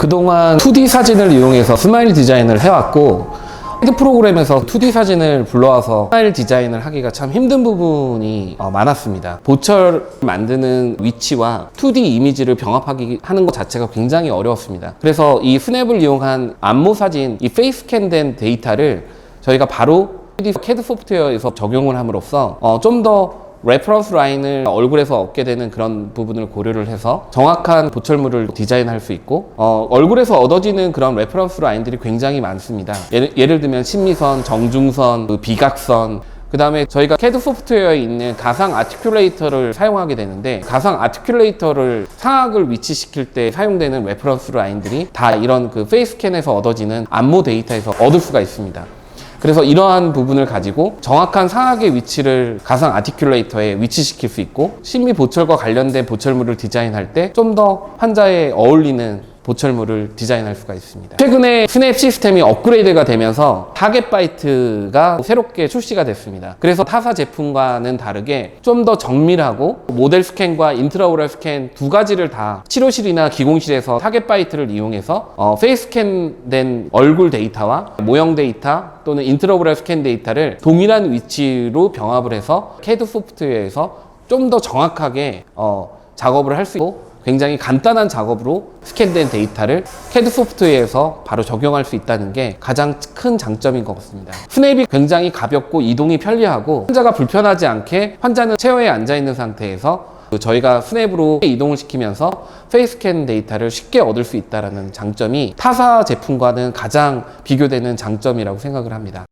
그동안 2D 사진을 이용해서 스마일 디자인을 해왔고 헤드 프로그램에서 2D 사진을 불러와서 스마일 디자인을 하기가 참 힘든 부분이 어, 많았습니다. 보철 만드는 위치와 2D 이미지를 병합하기 하는 것 자체가 굉장히 어려웠습니다. 그래서 이 스냅을 이용한 안모 사진, 이 페이스 스캔된 데이터를 저희가 바로 3D CAD 소프트웨어에서 적용을 함으로써 어, 좀더 레퍼런스 라인을 얼굴에서 얻게 되는 그런 부분을 고려를 해서 정확한 보철물을 디자인할 수 있고 어, 얼굴에서 얻어지는 그런 레퍼런스 라인들이 굉장히 많습니다. 예를, 예를 들면 심미선, 정중선, 그 비각선 그 다음에 저희가 CAD 소프트웨어에 있는 가상 아티큘레이터를 사용하게 되는데 가상 아티큘레이터를 상악을 위치시킬 때 사용되는 레퍼런스 라인들이 다 이런 그 페이스 스캔에서 얻어지는 안모 데이터에서 얻을 수가 있습니다. 그래서 이러한 부분을 가지고 정확한 상악의 위치를 가상 아티큘레이터에 위치시킬 수 있고 심미 보철과 관련된 보철물을 디자인할 때 좀 더 환자에 어울리는 보철물을 디자인할 수가 있습니다. 최근에 스냅 시스템이 업그레이드가 되면서 타겟 바이트가 새롭게 출시가 됐습니다. 그래서 타사 제품과는 다르게 좀 더 정밀하고 모델 스캔과 인트라오럴 스캔 두 가지를 다 치료실이나 기공실에서 타겟 바이트를 이용해서 어, 페이스 스캔된 얼굴 데이터와 모형 데이터 또는 인트라오럴 스캔 데이터를 동일한 위치로 병합을 해서 CAD 소프트웨어에서 좀 더 정확하게 어, 작업을 할 수 있고 굉장히 간단한 작업으로 스캔된 데이터를 CAD 소프트웨어에서 바로 적용할 수 있다는 게 가장 큰 장점인 것 같습니다. 스냅이 굉장히 가볍고 이동이 편리하고 환자가 불편하지 않게 환자는 체어에 앉아 있는 상태에서 그 저희가 스냅으로 이동을 시키면서 페이스 스캔 데이터를 쉽게 얻을 수 있다는 장점이 타사 제품과는 가장 비교되는 장점이라고 생각을 합니다.